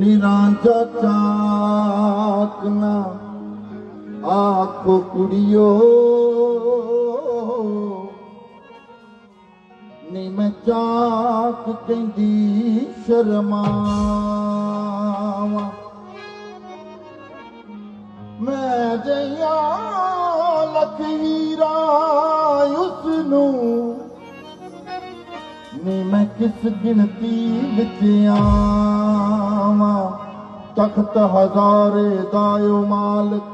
نه چاچا آکو ڪڙي ماڪ ڪندي شرم جا لڳير ني مس گن وچيان تخت ہزار دائی و مالک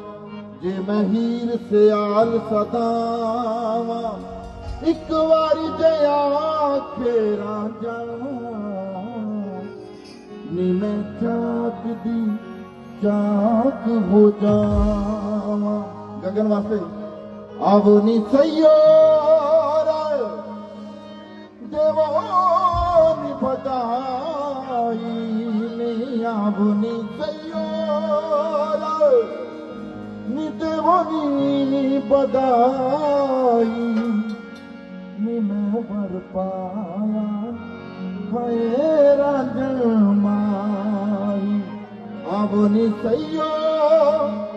جی مہیر سیال آل صدا ایک واری جی آنکھے ران جاؤں نی میں چاک دی چاک ہو جاؤں گگن واسے آبونی سیو بني سيارة نتبني بداي نمه برپایا خیر جمعائی ابني سيارة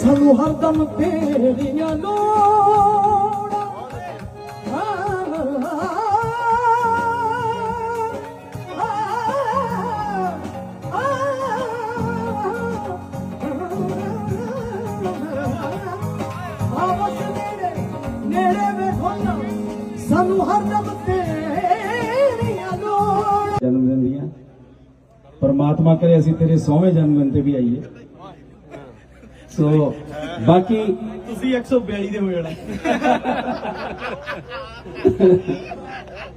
ਸਾਨੂੰ ਹਰਦਮ ਤੇਰੀਆਂ ਲੋੜਾਂ। ਪਰਮਾਤਮਾ ਕਰੇ ਅਸੀਂ ਤੇਰੇ 100ਵੇਂ ਜਨਮ ਦਿਨ ਤੇ ਵੀ ਆਈਏ ਸੋ ਬਾਕੀ ਤੁਸੀਂ 142 ਦੇ ਹੋ ਜਾਣਾ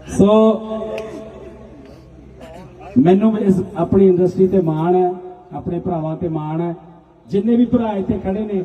ਸੋ ਮੈਨੂੰ ਇਸ ਆਪਣੀ ਇੰਡਸਟਰੀ ਤੇ ਮਾਣ ਹੈ ਆਪਣੇ ਭਰਾਵਾਂ ਤੇ ਮਾਣ ਹੈ ਜਿੰਨੇ ਵੀ ਭਰਾ ਇੱਥੇ ਖੜੇ ਨੇ